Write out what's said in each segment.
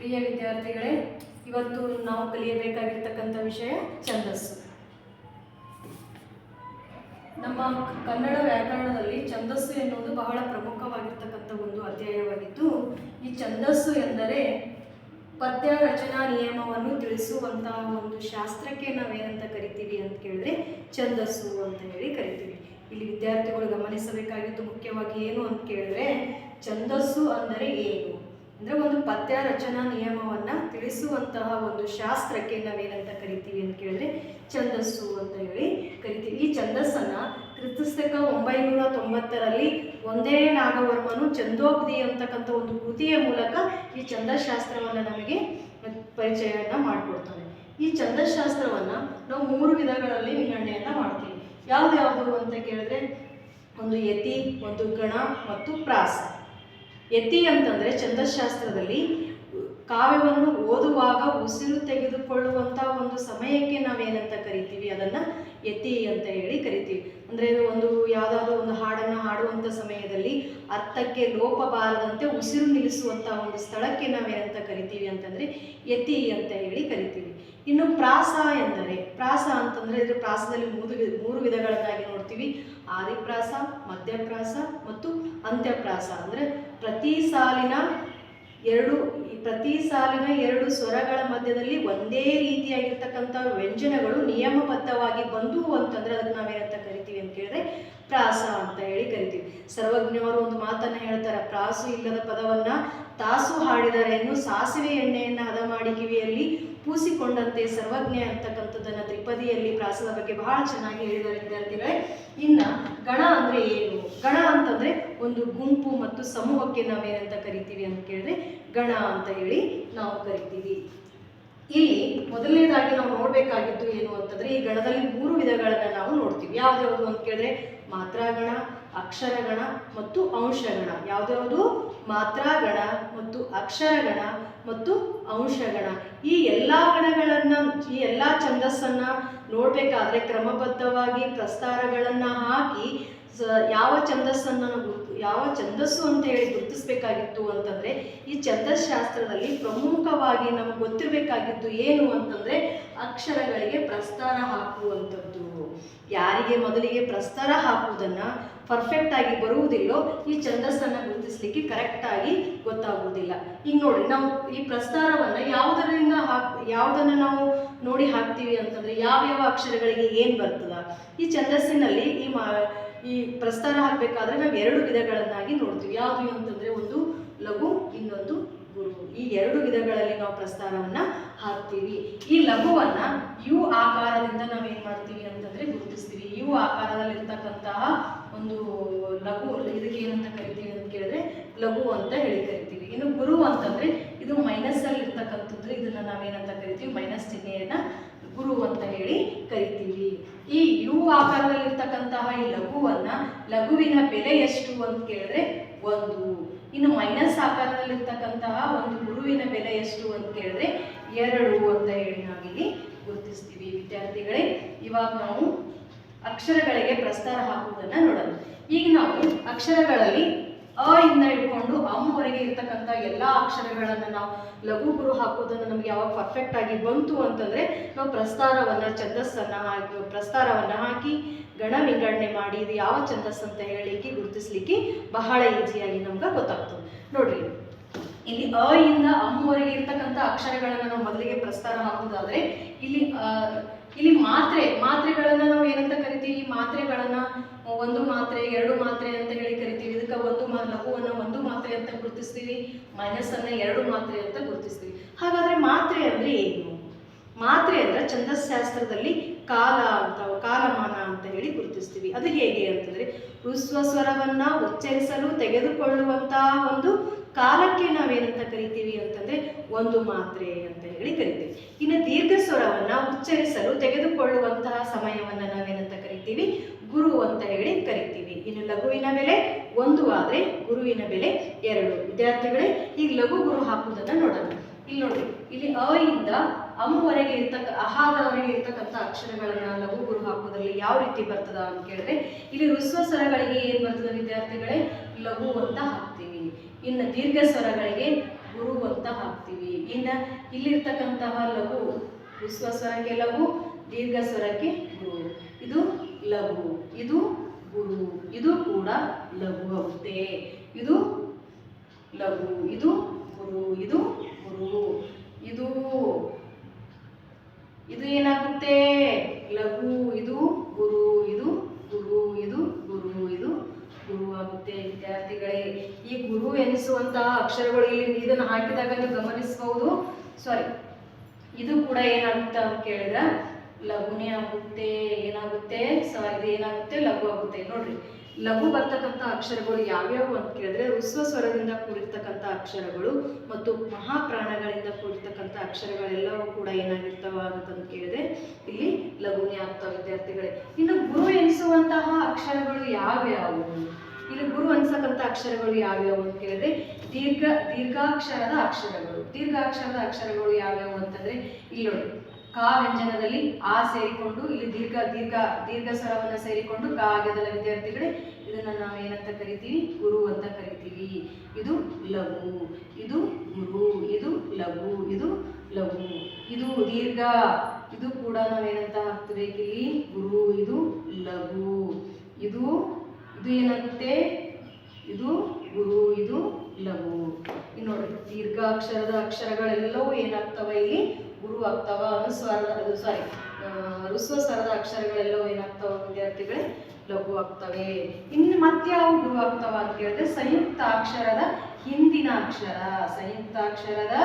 ಪ್ರಿಯ ವಿದ್ಯಾರ್ಥಿಗಳೇ, ಇವತ್ತು ನಾವು ಕಲಿಯಬೇಕಾಗಿರ್ತಕ್ಕಂಥ ವಿಷಯ ಛಂದಸ್ಸು. ನಮ್ಮ ಕನ್ನಡ ವ್ಯಾಕರಣದಲ್ಲಿ ಛಂದಸ್ಸು ಎನ್ನುವುದು ಬಹಳ ಪ್ರಮುಖವಾಗಿರ್ತಕ್ಕಂಥ ಒಂದು ಅಧ್ಯಾಯವಾಗಿದ್ದು, ಈ ಛಂದಸ್ಸು ಎಂದರೆ ಪದ್ಯ ರಚನಾ ನಿಯಮವನ್ನು ತಿಳಿಸುವಂತಹ ಒಂದು ಶಾಸ್ತ್ರಕ್ಕೆ ನಾವೇನಂತ ಕರಿತೀವಿ ಅಂತ ಕೇಳಿದ್ರೆ, ಛಂದಸ್ಸು ಅಂತ ಹೇಳಿ ಕರಿತೀವಿ. ಇಲ್ಲಿ ವಿದ್ಯಾರ್ಥಿಗಳು ಗಮನಿಸಬೇಕಾಗಿತ್ತು ಮುಖ್ಯವಾಗಿ ಏನು ಅಂತ ಕೇಳಿದ್ರೆ, ಛಂದಸ್ಸು ಅಂದರೆ ಏನು? ಅಂದ್ರೆ ಒಂದು ಪದ್ಯ ರಚನಾ ನಿಯಮವನ್ನ ತಿಳಿಸುವಂತಹ ಒಂದು ಶಾಸ್ತ್ರಕ್ಕೆ ನಾವೇನಂತ ಕರಿತೀವಿ ಅಂತ ಕೇಳಿದ್ರೆ ಛಂದಸ್ಸು ಅಂತ ಹೇಳಿ ಕರಿತೀವಿ. ಈ ಛಂದಸ್ಸನ್ನು ಕ್ರಿಸ್ತಕ ಒಂಬೈನೂರ ತೊಂಬತ್ತರಲ್ಲಿ ಒಂದೇ ನಾಗವರ್ಮನು ಛಂದೋಬ್ದಿ ಅಂತಕ್ಕಂಥ ಒಂದು ಕೃತಿಯ ಮೂಲಕ ಈ ಛಂದಶಾಸ್ತ್ರವನ್ನ ನಮಗೆ ಪರಿಚಯವನ್ನು ಮಾಡಿಕೊಡ್ತಾನೆ. ಈ ಛಂದಶಾಸ್ತ್ರವನ್ನ ನಾವು ಮೂರು ವಿಧಗಳಲ್ಲಿ ವಿಂಗಡಣೆಯನ್ನ ಮಾಡ್ತೀವಿ. ಯಾವ್ದ್ಯಾವುದು ಅಂತ ಕೇಳಿದ್ರೆ ಒಂದು ಯತಿ, ಒಂದು ಗಣ ಮತ್ತು ಪ್ರಾಸ. ಯತಿ ಅಂತಂದ್ರೆ ಛಂದಶಾಸ್ತ್ರದಲ್ಲಿ ಕಾವ್ಯವನ್ನು ಓದುವಾಗ ಉಸಿರು ತೆಗೆದುಕೊಳ್ಳುವಂಥ ಒಂದು ಸಮಯಕ್ಕೆ ನಾವೇನಂತ ಕರಿತೀವಿ? ಅದನ್ನ ಯತಿ ಅಂತ ಹೇಳಿ ಕರಿತೀವಿ. ಅಂದ್ರೆ ಒಂದು ಯಾವುದಾದ್ರೂ ಒಂದು ಹಾಡನ್ನು ಹಾಡುವಂತ ಸಮಯದಲ್ಲಿ ಅರ್ಥಕ್ಕೆ ಲೋಪ ಬಾರದಂತೆ ಉಸಿರು ನಿಲ್ಲಿಸುವಂಥ ಒಂದು ಸ್ಥಳಕ್ಕೆ ನಾವೇನಂತ ಕರಿತೀವಿ ಅಂತಂದ್ರೆ ಯತಿ ಅಂತ ಹೇಳಿ ಕರಿತೀವಿ. ಇನ್ನು ಪ್ರಾಸ ಎಂದರೆ, ಪ್ರಾಸ ಅಂತಂದ್ರೆ ಇದರ ಪ್ರಾಸದಲ್ಲಿ ಮೂರು ಮೂರು ವಿಧಗಳನ್ನಾಗಿ ನೋಡ್ತೀವಿ. ಆದಿಪ್ರಾಸ, ಮಧ್ಯಪ್ರಾಸ ಮತ್ತು ಅಂತ್ಯಪ್ರಾಸ. ಅಂದ್ರೆ ಪ್ರತಿ ಸಾಲಿನ ಎರಡು ಪ್ರತಿ ಸಾಲಿನ ಎರಡು ಸ್ವರಗಳ ಮಧ್ಯದಲ್ಲಿ ಒಂದೇ ರೀತಿಯಾಗಿರ್ತಕ್ಕಂಥ ವ್ಯಂಜನಗಳು ನಿಯಮಬದ್ಧವಾಗಿ ಬಂದು ಅಂತಂದ್ರೆ ಅದಕ್ಕೆ ನಾವೇನಂತ ಕರಿತೀವಿ? ಕೇಳಿದ್ರೆ ಪ್ರಾಸ ಅಂತ ಹೇಳಿ ಕರಿತೀವಿ. ಸರ್ವಜ್ಞವರು ಒಂದು ಮಾತನ್ನ ಹೇಳ್ತಾರೆ, ಪ್ರಾಸು ಇಲ್ಲದ ಪದವನ್ನ ತಾಸು ಹಾಡಿದರೆ ಇನ್ನು ಸಾಸಿವೆ ಎಣ್ಣೆಯನ್ನ ಹದ ಮಾಡಿ ಕಿವಿಯಲ್ಲಿ ಪೂಸಿಕೊಂಡಂತೆ ಸರ್ವಜ್ಞ ಅಂತಕ್ಕಂಥದ್ದನ್ನ ತ್ರಿಪದಿಯಲ್ಲಿ ಪ್ರಾಸದ ಬಗ್ಗೆ ಬಹಳ ಚೆನ್ನಾಗಿ ಹೇಳಿದ್ದಾರೆ ವಿದ್ಯಾರ್ಥಿಗಳೇ. ಇನ್ನ ಗಣ ಅಂದ್ರೆ ಏನು? ಗಣ ಅಂತಂದ್ರೆ ಒಂದು ಗುಂಪು ಮತ್ತು ಸಮೂಹಕ್ಕೆ ನಾವೇನಂತ ಕರಿತೀವಿ ಅಂತ ಕೇಳಿದ್ರೆ ಗಣ ಅಂತ ಹೇಳಿ ನಾವು ಕರಿತೀವಿ. ಇಲ್ಲಿ ಮೊದಲನೇದಾಗಿ ನಾವು ನೋಡಬೇಕಾಗಿದ್ದು ಏನು ಅಂತಂದ್ರೆ ಈ ಗಣದಲ್ಲಿ ಮೂರು ವಿಧಗಳನ್ನ ನಾವು ನೋಡ್ತೀವಿ. ಯಾವ್ದ್ಯಾವುದು ಅಂತ ಕೇಳಿದ್ರೆ ಮಾತ್ರಾಗಣ, ಅಕ್ಷರಗಣ ಮತ್ತು ಅಂಶಗಣ. ಯಾವ್ದ್ಯಾವುದು ಮಾತ್ರಾಗಣ ಮತ್ತು ಅಕ್ಷರಗಣ ಮತ್ತು ಅಂಶಗಣ. ಈ ಎಲ್ಲಾ ಗಣಗಳನ್ನ, ಈ ಎಲ್ಲಾ ಛಂದಸ್ಸನ್ನ ನೋಡ್ಬೇಕಾದ್ರೆ ಕ್ರಮಬದ್ಧವಾಗಿ ಪ್ರಸ್ತಾರಗಳನ್ನ ಹಾಕಿ ಯಾವ ಛಂದಸ್ಸನ್ನ ಯಾವ ಛಂದಸ್ಸು ಅಂತ ಹೇಳಿ ಗುರುತಿಸ್ಬೇಕಾಗಿತ್ತು ಅಂತಂದ್ರೆ, ಈ ಛಂದಸ್ಶಾಸ್ತ್ರದಲ್ಲಿ ಪ್ರಮುಖವಾಗಿ ನಮ್ಗೆ ಗೊತ್ತಿರಬೇಕಾಗಿದ್ದು ಏನು ಅಂತಂದ್ರೆ, ಅಕ್ಷರಗಳಿಗೆ ಪ್ರಸ್ತಾರ ಹಾಕುವಂಥದ್ದು. ಯಾರಿಗೆ ಮೊದಲಿಗೆ ಪ್ರಸ್ತಾರ ಹಾಕುವುದನ್ನ ಪರ್ಫೆಕ್ಟ್ ಆಗಿ ಬರುವುದಿಲ್ಲೋ, ಈ ಛಂದಸ್ಸನ್ನ ಗುರುತಿಸ್ಲಿಕ್ಕೆ ಕರೆಕ್ಟ್ ಆಗಿ ಗೊತ್ತಾಗುವುದಿಲ್ಲ. ಈಗ ನೋಡಿ ನಾವು ಈ ಪ್ರಸ್ತಾರವನ್ನು ಯಾವುದರಿಂದ ಹಾಕ್, ಯಾವುದನ್ನ ನಾವು ನೋಡಿ ಹಾಕ್ತೀವಿ ಅಂತಂದ್ರೆ, ಯಾವ್ಯಾವ ಅಕ್ಷರಗಳಿಗೆ ಏನು ಬರ್ತದ? ಈ ಛಂದಸ್ಸಿನಲ್ಲಿ ಈ ಮಾ ಈ ಪ್ರಸ್ತಾರ ಹಾಕಬೇಕಾದ್ರೆ ನಾವು ಎರಡು ವಿಧಗಳನ್ನಾಗಿ ನೋಡ್ತೀವಿ. ಯಾವುದು ಅಂತಂದ್ರೆ ಒಂದು ಲಘು, ಇನ್ನೊಂದು ಗುರು. ಈ ಎರಡು ವಿಧಗಳಲ್ಲಿ ನಾವು ಪ್ರಸ್ತಾರವನ್ನು ಹಾಕ್ತೀವಿ. ಈ ಲಘುವನ್ನು ಯು ಆಕಾರದಿಂದ ನಾವು ಏನು ಮಾಡ್ತೀವಿ ಅಂತಂದ್ರೆ ಗುರುತಿಸ್ತೀವಿ. ಯು ಆಕಾರದಲ್ಲಿರ್ತಕ್ಕಂತಹ ಒಂದು ಲಘು, ಇದಕ್ಕೆ ಏನಂತ ಕರಿತೀವಿ ಅಂತ ಕೇಳಿದ್ರೆ ಲಘು ಅಂತ ಹೇಳಿ ಕರಿತೀವಿ. ಇನ್ನು ಗುರು ಅಂತಂದ್ರೆ ಇದು ಮೈನಸ್ ಅಲ್ಲಿ ಇರ್ತಕ್ಕಂಥದ್ದು ಇದನ್ನ ನಾವೇನಂತ ಕರಿತೀವಿ? ಮೈನಸ್ ಚಿಹ್ನೆಯನ್ನ ಗುರು ಅಂತ ಹೇಳಿ ಕರಿತೀವಿ. ಈ ಆಕಾರದಲ್ಲಿರ್ತಕ್ಕಂತಹ ಈ ಲಘುವನ್ನ ಲಘುವಿನ ಬೆಲೆ ಎಷ್ಟು ಅಂತ ಕೇಳಿದ್ರೆ ಒಂದು. ಇನ್ನು ಮೈನಸ್ ಆಕಾರದಲ್ಲಿರ್ತಕ್ಕಂತಹ ಒಂದು ಗುರುವಿನ ಬೆಲೆ ಎಷ್ಟು ಅಂತ ಕೇಳಿದ್ರೆ ಎರಡು ಅಂತ ಹೇಳಿ ನಾವಿಲ್ಲಿ ಗುರುತಿಸ್ತೀವಿ. ವಿದ್ಯಾರ್ಥಿಗಳೇ, ಇವಾಗ ನಾವು ಅಕ್ಷರಗಳಿಗೆ ಪ್ರಸ್ತಾರ ಹಾಕುವುದನ್ನ ನೋಡೋಣ. ಈಗ ನಾವು ಅಕ್ಷರಗಳಲ್ಲಿ ಅ ಇಂದ ಹಿಡ್ಕೊಂಡು ಅಮ್ಮವರೆಗೆ ಇರ್ತಕ್ಕಂಥ ಎಲ್ಲಾ ಅಕ್ಷರಗಳನ್ನ ನಾವು ಲಘು ಗುರು ಹಾಕೋದನ್ನ ನಮ್ಗೆ ಯಾವಾಗ ಪರ್ಫೆಕ್ಟ್ ಆಗಿ ಬಂತು ಅಂತಂದ್ರೆ ನಾವು ಪ್ರಸ್ತಾರವನ್ನ, ಛಂದಸ್ಸನ್ನ ಹಾಕಿ, ಪ್ರಸ್ತಾರವನ್ನ ಹಾಕಿ ಗಣ ವಿಂಗಡಣೆ ಮಾಡಿ ಇದು ಯಾವ ಛಂದಸ್ ಅಂತ ಹೇಳಲಿಕ್ಕೆ, ಗುರುತಿಸ್ಲಿಕ್ಕೆ ಬಹಳ ಈಸಿಯಾಗಿ ನಮ್ಗೆ ಗೊತ್ತಾಗ್ತದೆ ನೋಡ್ರಿ, ಇಲ್ಲಿ ಅ ಇಂದ ಅಮ್ಮವರೆಗೆ ಇರ್ತಕ್ಕಂಥ ಅಕ್ಷರಗಳನ್ನ ನಾವು ಮೊದಲಿಗೆ ಪ್ರಸ್ತಾರ ಹಾಕೋದಾದ್ರೆ ಇಲ್ಲಿ ಇಲ್ಲಿ ಮಾತ್ರೆ, ಮಾತ್ರೆಗಳನ್ನ ನಾವು ಏನಂತ ಕರಿತೀವಿ? ಮಾತ್ರೆಗಳನ್ನ ಒಂದು ಮಾತ್ರೆ, ಎರಡು ಮಾತ್ರೆ ಅಂತ ಹೇಳಿ ಕರಿತೀವಿ ಇದಕ್ಕೆ ಒಂದು ಮಾ ಲಘುವನ್ನ ಒಂದು ಮಾತ್ರೆ ಅಂತ ಗುರುತಿಸ್ತೀವಿ ಮೈನಸ್ ಅನ್ನ ಎರಡು ಮಾತ್ರೆ ಅಂತ ಗುರುತಿಸ್ತೀವಿ. ಹಾಗಾದ್ರೆ ಮಾತ್ರೆ ಅಂದ್ರೆ ಏನು? ಮಾತ್ರೆ ಅಂದ್ರೆ ಛಂದಸ್ಶಾಸ್ತ್ರದಲ್ಲಿ ಕಾಲ ಅಂತ, ಕಾಲಮಾನ ಅಂತ ಹೇಳಿ ಗುರುತಿಸ್ತೀವಿ. ಅದು ಹೇಗೆ ಅಂತಂದ್ರೆ ಋಸ್ವ ಸ್ವರವನ್ನ ಉಚ್ಚರಿಸಲು ತೆಗೆದುಕೊಳ್ಳುವಂತಹ ಒಂದು ಕಾಲಕ್ಕೆ ನಾವೇನಂತ ಕರಿತೀವಿ ಅಂತಂದ್ರೆ ಒಂದು ಮಾತ್ರೆ ಅಂತ ಹೇಳಿ ಕರಿತೀವಿ. ಇನ್ನು ದೀರ್ಘ ಸ್ವರವನ್ನ ಉಚ್ಚರಿಸಲು ತೆಗೆದುಕೊಳ್ಳುವಂತಹ ಸಮಯವನ್ನ ನಾವೇನಂತ ಕರಿತೀವಿ? ಗುರು ಅಂತ ಹೇಳಿ ಕರಿತೀವಿ. ಇನ್ನು ಲಘುವಿನ ಬೆಲೆ ಒಂದು ಆದರೆ ಗುರುವಿನ ಬೆಲೆ ಎರಡು. ವಿದ್ಯಾರ್ಥಿಗಳೇ, ಈಗ ಲಘು ಗುರು ಹಾಕುವುದನ್ನ ನೋಡೋಣ. ಇಲ್ಲಿ ನೋಡಿ ಇಲ್ಲಿ ಅ ಇಂದ ಅಮ್ಮವರೆಗೆ ಇರ್ತಕ್ಕ ಅಹಾದವರೆಗೆ ಇರ್ತಕ್ಕಂಥ ಅಕ್ಷರಗಳನ್ನ ಲಘು ಗುರು ಹಾಕೋದ್ರಲ್ಲಿ ಯಾವ ರೀತಿ ಬರ್ತದ ಅಂತ ಕೇಳಿದ್ರೆ, ಇಲ್ಲಿ ರುಸ್ವ ಸ್ವರಗಳಿಗೆ ಏನ್ ಬರ್ತದ ವಿದ್ಯಾರ್ಥಿಗಳೇ? ಲಘು ಅಂತ ಹಾಕ್ತೀವಿ. ಇನ್ನು ದೀರ್ಘ ಸ್ವರಗಳಿಗೆ ಗುರು ಅಂತ ಹಾಕ್ತೀವಿ. ಇನ್ನು ಇಲ್ಲಿರ್ತಕ್ಕಂತಹ ಲಘು ರುಸ್ವ ಸ್ವರಕ್ಕೆ ಲಘು ದೀರ್ಘ ಸ್ವರಕ್ಕೆ ಗುರು. ಇದು ಲಘು. ಇದು ಗುರು ಇದು ಕೂಡ ಲಘು ಆಗುತ್ತೆ ಇದು ಲಘು, ಇದು ಗುರು ಇದು ಗುರು. ಇದು ಇದು ಏನಾಗುತ್ತೆ? ಲಘು, ಇದು ಗುರು ಇದು ಗುರು ಇದು ಗುರು ಇದು ಗುರು ಆಗುತ್ತೆ. ವಿದ್ಯಾರ್ಥಿಗಳೇ, ಈ ಗುರು ಎನಿಸುವಂತಹ ಅಕ್ಷರಗಳು ಇಲ್ಲಿ ಇದನ್ನು ಹಾಕಿದಾಗ ನೀವು ಗಮನಿಸಬಹುದು. ಸಾರಿ ಇದು ಕೂಡ ಏನಾಗುತ್ತೆ ಅಂತ ಕೇಳಿದ್ರೆ ಲಘುನೇ ಆಗುತ್ತೆ, ಏನಾಗುತ್ತೆ? ಸ ಇದು ಏನಾಗುತ್ತೆ? ಲಘು ಆಗುತ್ತೆ. ನೋಡ್ರಿ, ಲಘು ಬರ್ತಕ್ಕಂಥ ಅಕ್ಷರಗಳು ಯಾವ್ಯಾವು ಅಂತ ಕೇಳಿದ್ರೆ ಋಸ್ವ ಸ್ವರದಿಂದ ಕೂಡಿರ್ತಕ್ಕಂಥ ಅಕ್ಷರಗಳು ಮತ್ತು ಮಹಾಪ್ರಾಣಗಳಿಂದ ಕೂಡಿರ್ತಕ್ಕಂಥ ಅಕ್ಷರಗಳೆಲ್ಲವೂ ಕೂಡ ಏನಾಗಿರ್ತಾವ ಅಂತಂದು ಕೇಳಿದ್ರೆ ಇಲ್ಲಿ ಲಘುನೇ ಆಗ್ತಾವ ವಿದ್ಯಾರ್ಥಿಗಳೇ. ಇನ್ನು ಗುರು ಎನಿಸುವಂತಹ ಅಕ್ಷರಗಳು ಯಾವ್ಯಾವು? ಇಲ್ಲಿ ಗುರು ಅನ್ಸಕ್ಕಂಥ ಅಕ್ಷರಗಳು ಯಾವ್ಯಾವು ಅಂತ ಕೇಳಿದ್ರೆ ದೀರ್ಘ, ದೀರ್ಘಾಕ್ಷರದ ಅಕ್ಷರಗಳು. ದೀರ್ಘಾಕ್ಷರದ ಅಕ್ಷರಗಳು ಯಾವ್ಯಾವು ಅಂತಂದ್ರೆ ಇಲ್ಲಿ ನೋಡಿ ಕಾ ವ್ಯಂಜನದಲ್ಲಿ ಆ ಸೇರಿಕೊಂಡು, ಇಲ್ಲಿ ದೀರ್ಘ ದೀರ್ಘ ದೀರ್ಘ ಸ್ವರವನ್ನು ಸೇರಿಕೊಂಡು ಕ ಆಗ್ಯದಲ್ಲ ವಿದ್ಯಾರ್ಥಿಗಳೇ ಇದನ್ನು ನಾವು ಏನಂತ ಕರಿತೀವಿ? ಗುರು ಅಂತ ಕರಿತೀವಿ. ಇದು ಲಘು, ಇದು ಗುರು, ಇದು ಲಘು ಇದು ಲಘು. ಇದು ದೀರ್ಘ, ಇದು ಕೂಡ ನಾವೇನಂತ ಹಾಕ್ತಿಬೇಕು ಇಲ್ಲಿ ಗುರು, ಇದು ಲಘು. ಇದು ಇದು ಏನಾಗುತ್ತೆ ಇದು ಗುರು, ಇದು ಲಘು. ಇನ್ನು ನೋಡ್ರಿ, ದೀರ್ಘಾಕ್ಷರದ ಅಕ್ಷರಗಳೆಲ್ಲವೂ ಏನಾಗ್ತವೆ ಇಲ್ಲಿ? ಆಗ್ತಾವ ಅನುಸ್ವಾರದ ಸಾರಿ ಋಸ್ವ ಸ್ವರದ ಅಕ್ಷರಗಳೆಲ್ಲವೂ ಏನಾಗ್ತಾವ ವಿದ್ಯಾರ್ಥಿಗಳೇ? ಲಘು ಆಗ್ತವೆ. ಇನ್ನು ಮತ್ಯಾವ ಗುರು ಆಗ್ತಾವ ಅಂತ ಹೇಳಿದ್ರೆ ಸಂಯುಕ್ತ ಅಕ್ಷರದ ಹಿಂದಿನ ಅಕ್ಷರ. ಸಂಯುಕ್ತಾಕ್ಷರದ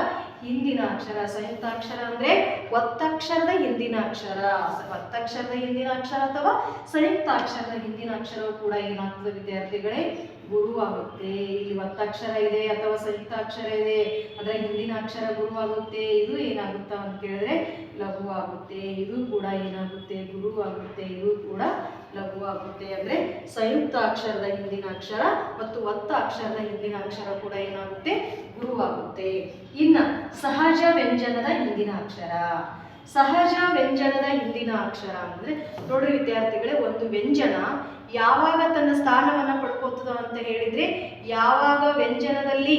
ಹಿಂದಿನ ಅಕ್ಷರ. ಸಂಯುಕ್ತಾಕ್ಷರ ಅಂದ್ರೆ ಒತ್ತಕ್ಷರದ ಹಿಂದಿನ ಅಕ್ಷರ. ಒತ್ತಕ್ಷರದ ಹಿಂದಿನ ಅಕ್ಷರ ಅಥವಾ ಸಂಯುಕ್ತಾಕ್ಷರದ ಹಿಂದಿನ ಅಕ್ಷರವು ಕೂಡ ಏನಾಗ್ತದೆ ವಿದ್ಯಾರ್ಥಿಗಳೇ? ಗುರು ಆಗುತ್ತೆ ಇಲ್ಲಿ ಒತ್ತಕ್ಷರ ಇದೆ ಅಥವಾ ಸಂಯುಕ್ತ ಅಕ್ಷರ ಇದೆ. ಅದರ ಹಿಂದಿನ ಅಕ್ಷರ ಗುರು ಆಗುತ್ತೆ ಇದು ಏನಾಗುತ್ತಾ ಅಂತ ಕೇಳಿದ್ರೆ ಲಘು ಆಗುತ್ತೆ ಇದು ಕೂಡ ಏನಾಗುತ್ತೆ? ಗುರು ಆಗುತ್ತೆ ಇದು ಕೂಡ ಲಘು ಆಗುತ್ತೆ ಅಂದ್ರೆ ಸಂಯುಕ್ತ ಅಕ್ಷರದ ಹಿಂದಿನ ಅಕ್ಷರ ಮತ್ತು ಒತ್ತ ಅಕ್ಷರದ ಹಿಂದಿನ ಅಕ್ಷರ ಕೂಡ ಏನಾಗುತ್ತೆ? ಗುರು ಆಗುತ್ತೆ ಇನ್ನ ಸಹಜ ವ್ಯಂಜನದ ಹಿಂದಿನ ಅಕ್ಷರ. ಸಹಜ ವ್ಯಂಜನದ ಹಿಂದಿನ ಅಕ್ಷರ ಅಂದ್ರೆ ನೋಡ್ರಿ ವಿದ್ಯಾರ್ಥಿಗಳೇ, ಒಂದು ವ್ಯಂಜನ ಯಾವಾಗ ತನ್ನ ಸ್ಥಾನವನ್ನ ಪಡ್ಕೊತದೋ ಅಂತ ಹೇಳಿದ್ರೆ ಯಾವಾಗ ವ್ಯಂಜನದಲ್ಲಿ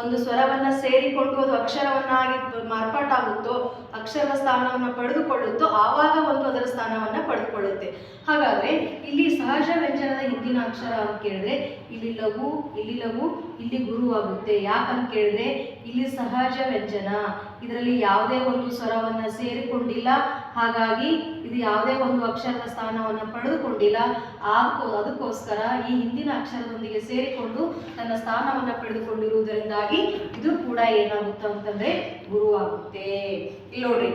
ಒಂದು ಸ್ವರವನ್ನ ಸೇರಿಕೊಂಡು ಅದು ಅಕ್ಷರವನ್ನಾಗಿ ಮಾರ್ಪಾಟಾಗುತ್ತೋ, ಅಕ್ಷರ ಸ್ಥಾನವನ್ನ ಪಡೆದುಕೊಳ್ಳುತ್ತೋ, ಆವಾಗ ಒಂದು ಅದರ ಸ್ಥಾನವನ್ನ ಪಡೆದುಕೊಳ್ಳುತ್ತೆ. ಹಾಗಾದ್ರೆ ಇಲ್ಲಿ ಸಹಜ ವ್ಯಂಜನದ ಹಿಂದಿನ ಅಕ್ಷರ ಅಂತ ಕೇಳಿದ್ರೆ ಇಲ್ಲಿ ಲಘು ಇಲ್ಲಿ ಲಘು, ಇಲ್ಲಿ ಗುರು ಆಗುತ್ತೆ ಯಾಕಂತ ಕೇಳಿದ್ರೆ ಇಲ್ಲಿ ಸಹಜ ವ್ಯಂಜನ. ಇದರಲ್ಲಿ ಯಾವುದೇ ಒಂದು ಸ್ವರವನ್ನ ಸೇರಿಕೊಂಡಿಲ್ಲ. ಹಾಗಾಗಿ ಇದು ಯಾವುದೇ ಒಂದು ಅಕ್ಷರದ ಸ್ಥಾನವನ್ನ ಪಡೆದುಕೊಂಡಿಲ್ಲ. ಆಕೋ ಅದಕ್ಕೋಸ್ಕರ ಈ ಹಿಂದಿನ ಅಕ್ಷರದೊಂದಿಗೆ ಸೇರಿಕೊಂಡು ತನ್ನ ಸ್ಥಾನವನ್ನ ಪಡೆದುಕೊಂಡಿರುವುದರಿಂದಾಗಿ ಇದು ಕೂಡ ಏನಾಗುತ್ತೆ ಅಂತಂದ್ರೆ ಗುರುವಾಗುತ್ತೆ. ಇಲ್ಲಿ ನೋಡ್ರಿ.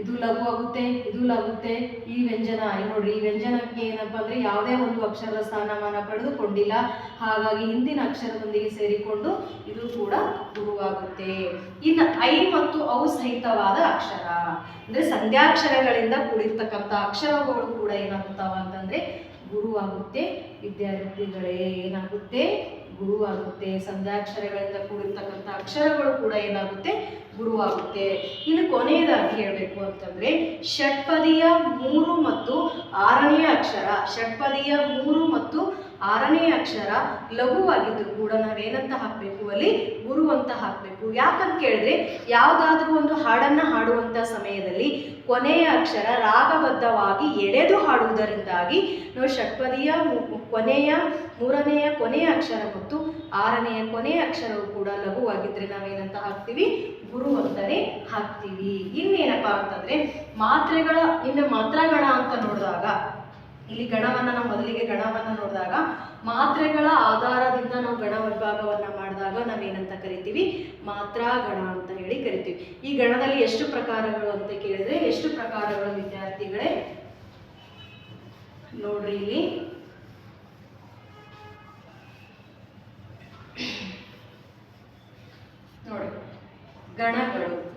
ಇದು ಲಘು ಆಗುತ್ತೆ, ಇದು ಲಘುತ್ತೆ. ಈ ವ್ಯಂಜನ ನೋಡ್ರಿ, ಈ ವ್ಯಂಜನಕ್ಕೆ ಏನಪ್ಪಾ ಅಂದ್ರೆ ಯಾವುದೇ ಒಂದು ಅಕ್ಷರದ ಸ್ಥಾನಮಾನ ಪಡೆದುಕೊಂಡಿಲ್ಲ. ಹಾಗಾಗಿ ಹಿಂದಿನ ಅಕ್ಷರದೊಂದಿಗೆ ಸೇರಿಕೊಂಡು ಇದು ಕೂಡ ಗುರುವಾಗುತ್ತೆ. ಇನ್ನು ಐ ಮತ್ತು ಔ ಸಹಿತವಾದ ಅಕ್ಷರ. ಅಂದ್ರೆ ಸಂಧ್ಯಾಕ್ಷರಗಳಿಂದ ಕೂಡಿರ್ತಕ್ಕಂಥ ಅಕ್ಷರಗಳು ಕೂಡ ಏನಾಗುತ್ತವೆ ಅಂತಂದ್ರೆ ಗುರುವಾಗುತ್ತೆ. ವಿದ್ಯಾರ್ಥಿಗಳೇ, ಏನಾಗುತ್ತೆ? ಗುರುವಾಗುತ್ತೆ, ಸಂಧ್ಯಾಕ್ಷರಗಳಿಂದ ಕೂಡಿರ್ತಕ್ಕಂಥ ಅಕ್ಷರಗಳು ಕೂಡ ಏನಾಗುತ್ತೆ? ಗುರುವಾಗುತ್ತೆ. ಇನ್ನು ಕೊನೆಯದಾಗಿ ಹೇಳಬೇಕು ಅಂತಂದ್ರೆ, ಷಟ್ಪದಿಯ ಮೂರು ಮತ್ತು ಆರನೆಯ ಅಕ್ಷರ. ಷಟ್ಪದಿಯ ಮೂರು ಮತ್ತು ಆರನೇ ಅಕ್ಷರ ಲಘುವಾಗಿದ್ರು ಕೂಡ ನಾವೇನಂತ ಹಾಕಬೇಕು? ಅಲ್ಲಿ ಗುರು ಅಂತ ಹಾಕಬೇಕು. ಯಾಕಂತ ಕೇಳಿದ್ರೆ, ಯಾವುದಾದ್ರೂ ಒಂದು ಹಾಡನ್ನ ಹಾಡುವಂತ ಸಮಯದಲ್ಲಿ ಕೊನೆಯ ಅಕ್ಷರ ರಾಗಬದ್ಧವಾಗಿ ಎಳೆದು ಹಾಡುವುದರಿಂದಾಗಿ ನಾವು ಷಟ್ಪದಿಯ ಕೊನೆಯ, ಮೂರನೆಯ ಕೊನೆಯ ಅಕ್ಷರ ಮತ್ತು ಆರನೆಯ ಕೊನೆಯ ಅಕ್ಷರವು ಕೂಡ ಲಘುವಾಗಿದ್ರೆ ನಾವೇನಂತ ಹಾಕ್ತೀವಿ? ಗುರು ಅಂತಲೇ ಹಾಕ್ತೀವಿ. ಇನ್ನೇನಪ್ಪ ಅಂತಂದ್ರೆ, ಮಾತ್ರೆಗಳ, ಇನ್ನು ಮಾತ್ರಗಳ ಅಂತ ನೋಡಿದಾಗ ಇಲ್ಲಿ ಗಣವನ್ನ, ನಾವು ಮೊದಲಿಗೆ ಗಣವನ್ನ ನೋಡಿದಾಗ, ಮಾತ್ರೆಗಳ ಆಧಾರದಿಂದ ನಾವು ಗಣ ವಿಭಾಗವನ್ನ ಮಾಡಿದಾಗ ನಾವೇನಂತ ಕರಿತೀವಿ? ಮಾತ್ರಾ ಗಣ ಅಂತ ಹೇಳಿ ಕರಿತೀವಿ. ಈ ಗಣದಲ್ಲಿ ಎಷ್ಟು ಪ್ರಕಾರಗಳು ಅಂತ ಕೇಳಿದ್ರೆ, ಎಷ್ಟು ಪ್ರಕಾರಗಳು ವಿದ್ಯಾರ್ಥಿಗಳೇ? ನೋಡ್ರಿ ಇಲ್ಲಿ. ನೋಡಿ ಗಣಗಳು.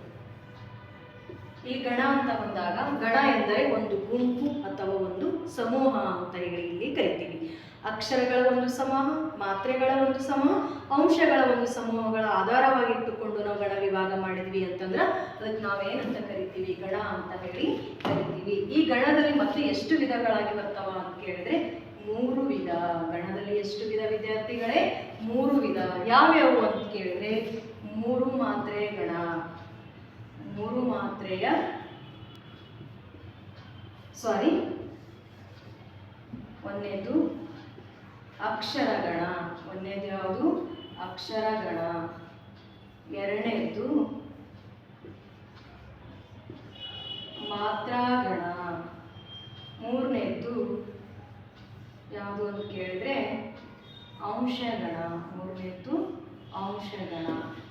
ಈ ಗಣ ಅಂತ ಬಂದಾಗ, ಗಣ ಎಂದರೆ ಒಂದು ಗುಂಪು ಅಥವಾ ಒಂದು ಸಮೂಹ ಅಂತ ಹೇಳಿ ಇಲ್ಲಿ ಕರಿತೀವಿ. ಅಕ್ಷರಗಳ ಒಂದು ಸಮೂಹ, ಮಾತ್ರೆಗಳ ಒಂದು ಸಮೂಹ, ಅಂಶಗಳ ಒಂದು ಸಮೂಹಗಳ ಆಧಾರವಾಗಿಟ್ಟುಕೊಂಡು ನಾವು ಗಣ ವಿಭಾಗ ಮಾಡಿದ್ವಿ ಅಂತಂದ್ರೆ ಅದಕ್ಕೆ ನಾವೇನಂತ ಕರಿತೀವಿ? ಗಣ ಅಂತ ಹೇಳಿ ಕರಿತೀವಿ. ಈ ಗಣದಲ್ಲಿ ಮತ್ತೆ ಎಷ್ಟು ವಿಧಗಳಾಗಿ ಬರ್ತಾವ ಅಂತ ಕೇಳಿದ್ರೆ, ಮೂರು ವಿಧ. ಗಣದಲ್ಲಿ ಎಷ್ಟು ವಿಧ ವಿದ್ಯಾರ್ಥಿಗಳೇ? ಮೂರು ವಿಧ. ಯಾವ್ಯಾವು ಅಂತ ಕೇಳಿದ್ರೆ, ಮೂರು ಮಾತ್ರೆ ಗಣ. ಮೂರು ಮಾತ್ರೆಯ ಸಾರಿ ಒಂದನೇದು ಅಕ್ಷರಗಣ ಒಂದನೇದು ಯಾವುದು? ಅಕ್ಷರಗಣ. ಎರಡನೇದು ಮಾತ್ರಾಗಣ. ಮೂರನೇದ್ದು ಯಾವುದು ಅಂತ ಕೇಳಿದ್ರೆ ಅಂಶಗಣ. ಮೂರನೇದು ಅಂಶಗಣ.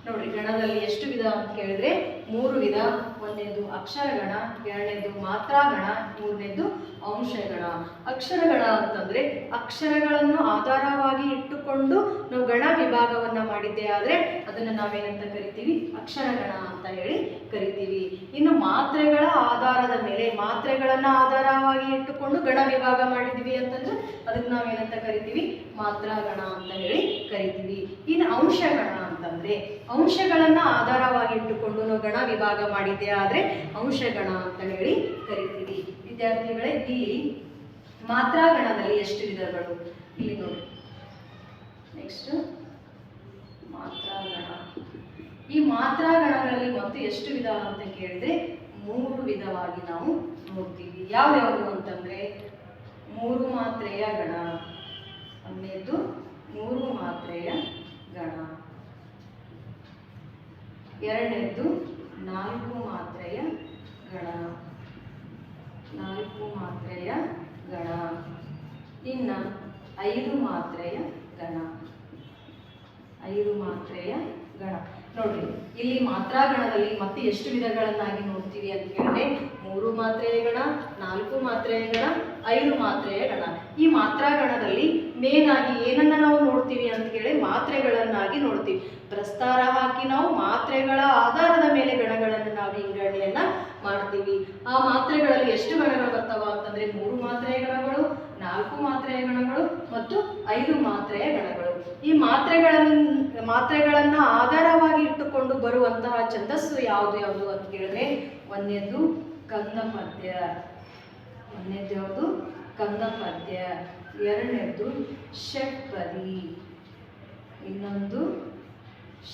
ನೋಡಿ ಗಣದಲ್ಲಿ ಎಷ್ಟು ಅಂತ ಕೇಳಿದ್ರೆ ಮೂರು ವಿಧ. ಒಂದನೇದು ಅಕ್ಷರಗಣ, ಎರಡನೇದು ಮಾತ್ರಾಗಣ, ಮೂರನೇದು ಅಂಶಗಣ. ಅಕ್ಷರಗಣ ಅಂತಂದ್ರೆ ಅಕ್ಷರಗಳನ್ನು ಆಧಾರವಾಗಿ ಇಟ್ಟುಕೊಂಡು ನಾವು ಗಣ ವಿಭಾಗವನ್ನ ಮಾಡಿದ್ದೆ ಆದ್ರೆ ಅದನ್ನ ನಾವೇನಂತ ಕರಿತೀವಿ? ಅಕ್ಷರಗಣ ಅಂತ ಹೇಳಿ ಕರಿತೀವಿ. ಇನ್ನು ಮಾತ್ರೆಗಳ ಆಧಾರದ ಮೇಲೆ ಮಾತ್ರೆಗಳನ್ನ ಆಧಾರವಾಗಿ ಇಟ್ಟುಕೊಂಡು ಗಣ ವಿಭಾಗ ಮಾಡಿದ್ವಿ ಅಂತಂದ್ರೆ ಅದಕ್ಕೆ ನಾವೇನಂತ ಕರಿತೀವಿ? ಮಾತ್ರಾಗಣ ಅಂತ ಹೇಳಿ ಕರಿತೀವಿ. ಇನ್ನು ಅಂಶಗಣ ಅಂತಂದ್ರೆ, ಅಂಶಗಳನ್ನ ಆಧಾರವಾಗಿಟ್ಟುಕೊಂಡು ನಾವು ಗಣ ವಿಭಾಗ ಮಾಡಿದ್ದೆ ಆದ್ರೆ ಅಂಶಗಣ ಅಂತ ಹೇಳಿ ಕರಿತೀವಿ. ವಿದ್ಯಾರ್ಥಿಗಳೇ, ಇಲ್ಲಿ ಮಾತ್ರಾಗಣದಲ್ಲಿ ಎಷ್ಟು ವಿಧಗಳು? ಇಲ್ಲಿ ನೋಡಿ. ನೆಕ್ಸ್ಟ್ ಮಾತ್ರಾಗಣ. ಈ ಮಾತ್ರಾಗಣಗಳಲ್ಲಿ ಮತ್ತು ಎಷ್ಟು ವಿಧ ಅಂತ ಕೇಳಿದ್ರೆ, ಮೂರು ವಿಧವಾಗಿ ನಾವು ನೋಡ್ತೀವಿ. ಯಾವ್ಯಾವುದು ಅಂತಂದ್ರೆ ಮೂರು ಮಾತ್ರೆಯ ಗಣ. ಒಂದನೇದು ಮೂರು ಮಾತ್ರೆಯ ಗಣ. ಎರಡನೇದ್ದು ನಾಲ್ಕು ಮಾತ್ರೆಯ ಗಣ. ನಾಲ್ಕು ಮಾತ್ರೆಯ ಗಣ. ಇನ್ನ ಐದು ಮಾತ್ರೆಯ ಗಣ. ಐದು ಮಾತ್ರೆಯ ನೋಡ್ರಿ ಇಲ್ಲಿ ಮಾತ್ರಾಗಣದಲ್ಲಿ ಮತ್ತೆ ಎಷ್ಟು ವಿಧಗಳನ್ನಾಗಿ ನೋಡ್ತೀವಿ ಅಂತ ಹೇಳಿದ್ರೆ, ಮೂರು ಮಾತ್ರೆಯ ಗಣ, ನಾಲ್ಕು ಮಾತ್ರೆಯ ಗಣ, ಐದು ಮಾತ್ರೆಯ ಗಣ. ಈ ಮಾತ್ರಾಗಣದಲ್ಲಿ ಮೇನ್ ಆಗಿ ಏನನ್ನ ನಾವು ನೋಡ್ತೀವಿ ಅಂತ ಹೇಳಿ ಮಾತ್ರೆಗಳನ್ನಾಗಿ ನೋಡ್ತೀವಿ. ಪ್ರಸ್ತಾರ ಹಾಕಿ ನಾವು ಮಾತ್ರೆಗಳ ಆಧಾರದ ಮೇಲೆ ಗಣಗಳನ್ನು ನಾವು ವಿಂಗಡಣೆಯನ್ನ ಮಾಡ್ತೀವಿ. ಆ ಮಾತ್ರೆಗಳಲ್ಲಿ ಎಷ್ಟು ಗಣಗಳು ಬರ್ತಾವ ಅಂತಂದ್ರೆ ಮೂರು ಮಾತ್ರೆಯ ಗಣಗಳು ನಾಲ್ಕು ಮಾತ್ರೆಯ ಗಣಗಳು ಮತ್ತು ಐದು ಮಾತ್ರೆಯ ಗಣಗಳು. ಈ ಮಾತ್ರೆಗಳನ್ನು ಮಾತ್ರೆಗಳನ್ನು ಆಧಾರವಾಗಿ ಇಟ್ಟುಕೊಂಡು ಬರುವಂತಹ ಛಂದಸ್ಸು ಯಾವುದು ಯಾವುದು ಅಂತ ಕೇಳಿದ್ರೆ ಒಂದನೇದು ಕಂದ ಪದ್ಯ ಒಂದನೇದು ಯಾವುದು? ಕಂದ ಪದ್ಯ ಎರಡನೇದು ಷಟ್ಪದಿ ಇನ್ನೊಂದು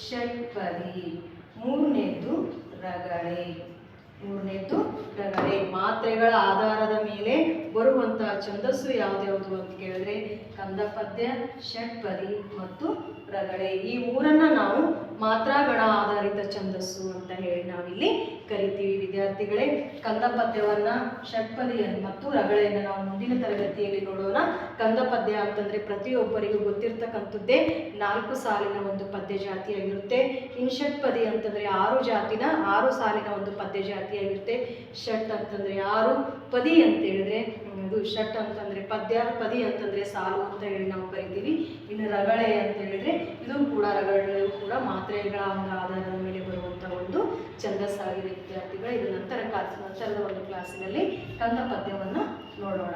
ಷಟ್ಪದಿ ಮೂರನೇದು ರಗಳೆ ಮೂರನೇದು ರಗಳೆ. ಮಾತ್ರೆಗಳ ಆಧಾರದ ಮೇಲೆ ಬರುವಂತಹ ಛಂದಸ್ಸು ಯಾವ್ದ್ಯಾವುದು ಅಂತ ಕೇಳಿದ್ರೆ ಕಂದ ಪದ್ಯ ಷಟ್ಪದಿ ಮತ್ತು ರಗಳೆ. ಈ ಮೂರನ್ನ ನಾವು ಮಾತ್ರಾಗಣ ಆಧಾರಿತ ಛಂದಸ್ಸು ಅಂತ ಹೇಳಿ ನಾವಿಲ್ಲಿ ಕರಿತೀವಿ. ವಿದ್ಯಾರ್ಥಿಗಳೇ ಕಂದ ಪದ್ಯವನ್ನ ಷಟ್ಪದಿಯನ್ನು ಮತ್ತು ರಗಳೆಯನ್ನು ನಾವು ಮುಂದಿನ ತರಗತಿಯಲ್ಲಿ ನೋಡೋಣ. ಕಂದ ಪದ್ಯ ಅಂತಂದ್ರೆ ಪ್ರತಿಯೊಬ್ಬರಿಗೂ ಗೊತ್ತಿರ್ತಕ್ಕಂಥದ್ದೇ ನಾಲ್ಕು ಸಾಲಿನ ಒಂದು ಪದ್ಯ ಜಾತಿಯಾಗಿರುತ್ತೆ. ಇನ್ನು ಷಟ್ಪದಿ ಅಂತಂದ್ರೆ ಆರು ಜಾತಿನ ಆರು ಸಾಲಿನ ಒಂದು ಪದ್ಯ ಜಾತಿಯಾಗಿರುತ್ತೆ. ಷಟ್ ಅಂತಂದ್ರೆ ಆರು ಪದಿ ಅಂತ ಹೇಳಿದ್ರೆ ಇದು ಷಟ್ ಅಂತಂದ್ರೆ ಪದ್ಯ, ಪದಿ ಅಂತಂದ್ರೆ ಸಾಲು ಅಂತ ಹೇಳಿ ನಾವು ಕರಿತೀವಿ. ಇನ್ನು ರಗಳೆ ಅಂತ ಹೇಳಿದ್ರೆ ಇದು ಕೂಡ ರಗಳೆಯು ಕೂಡ ಮಾತ್ರೆಗಳ ಒಂದು ಆಧಾರದ ಮೇಲೆ ಬರುವಂತ ಒಂದು ಛಂದಸ್ಸಾಗಿದೆ ವಿದ್ಯಾರ್ಥಿಗಳು. ಇದು ನಂತರ ಕ್ಲಾಸ್ ನಂತರದ ಒಂದು ಕ್ಲಾಸಿನಲ್ಲಿ ಕಂದ ಪದ್ಯವನ್ನ ನೋಡೋಣ.